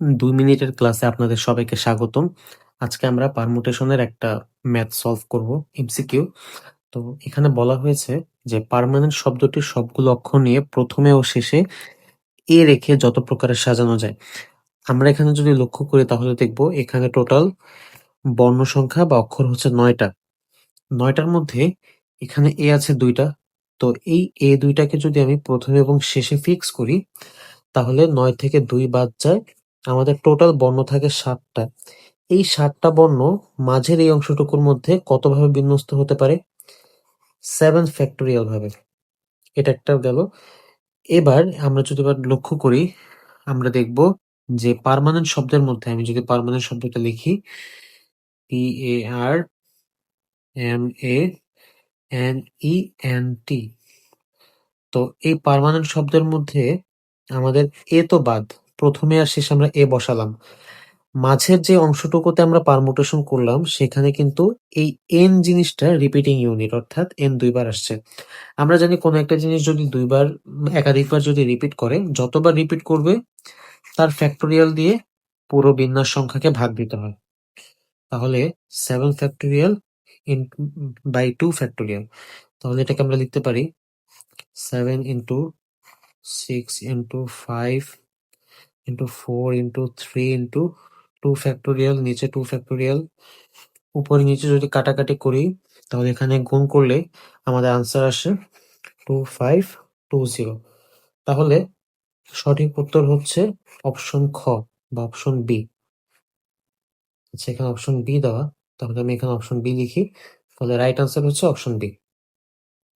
দুই মিনিটের ক্লাসে আপনাদের সবাইকে স্বাগতম। আজকে আমরা পারমুটেশনের একটা ম্যাথ সলভ করব এমসিকিউ তো এখানে বলা হয়েছে যে পার্মানেন্ট শব্দটির সবগুলো অক্ষর নিয়ে প্রথমে ও শেষে এ রেখে যত প্রকারের সাজানো যায়। আমরা এখানে যদি লক্ষ্য করি তাহলে দেখব এখানে টোটাল বর্ণ সংখ্যা বা অক্ষর হচ্ছে নয়টা। নয়টার মধ্যে এখানে এ আছে দুইটা। তো এই এ দুইটাকে যদি আমি প্রথমে এবং শেষে ফিক্স করি, তাহলে নয় থেকে দুই বাদ যায় আমাদের টোটাল বর্ণ থাকে সাতটা। এই সাতটা বর্ণ মাঝের এই অংশটুকুর মধ্যে কতভাবে বিন্যস্ত হতে পারে? সেভেন ফ্যাক্টোরিয়াল ভাবে। এটা একটা গেল। এবার আমরা যদি এবার লক্ষ্য করি, আমরা দেখব যে পার্মানেন্ট শব্দের মধ্যে, আমি যদি পারমানেন্ট শব্দটা লিখি P A R M A N E N T তো এই পারমানেন্ট শব্দের মধ্যে আমাদের এ তো বাদ। প্রথমে আর শেষে আমরা এ বসালাম। মাঝের যে অংশটুকুতে আমরা পারমুটেশন করলাম, সেখানে কিন্তু এই এন জিনিসটা রিপিটিং ইউনিট অর্থাৎ এন দুইবার আসছে। আমরা জানি কোনো একটা জিনিস যদি দুইবার, একাধিকবার যদি রিপিট করে, যতবার রিপিট করবে, তার ফ্যাক্টোরিয়াল দিয়ে পুরো বিন্যাস সংখ্যাকে ভাগ দিতে হয়। তাহলে seven factorial in by two factorial তাহলে এটাকে আমরা লিখতে পারি seven into six into five into four into three into two factorial নিচে টু ফ্যাক্টোরিয়াল উপরে নিচে যদি কাটাকাটি করি, তাহলে এখানে গুণ করলে আমাদের আনসার আসে টু ফাইভ টু জিরো তাহলে সঠিক উত্তর হচ্ছে অপশন খ বা অপশন বি আচ্ছা এখানে অপশন বি দেওয়া, তাহলে আমি এখানে অপশন বি লিখি। ফলে রাইট আনসার হচ্ছে অপশন বি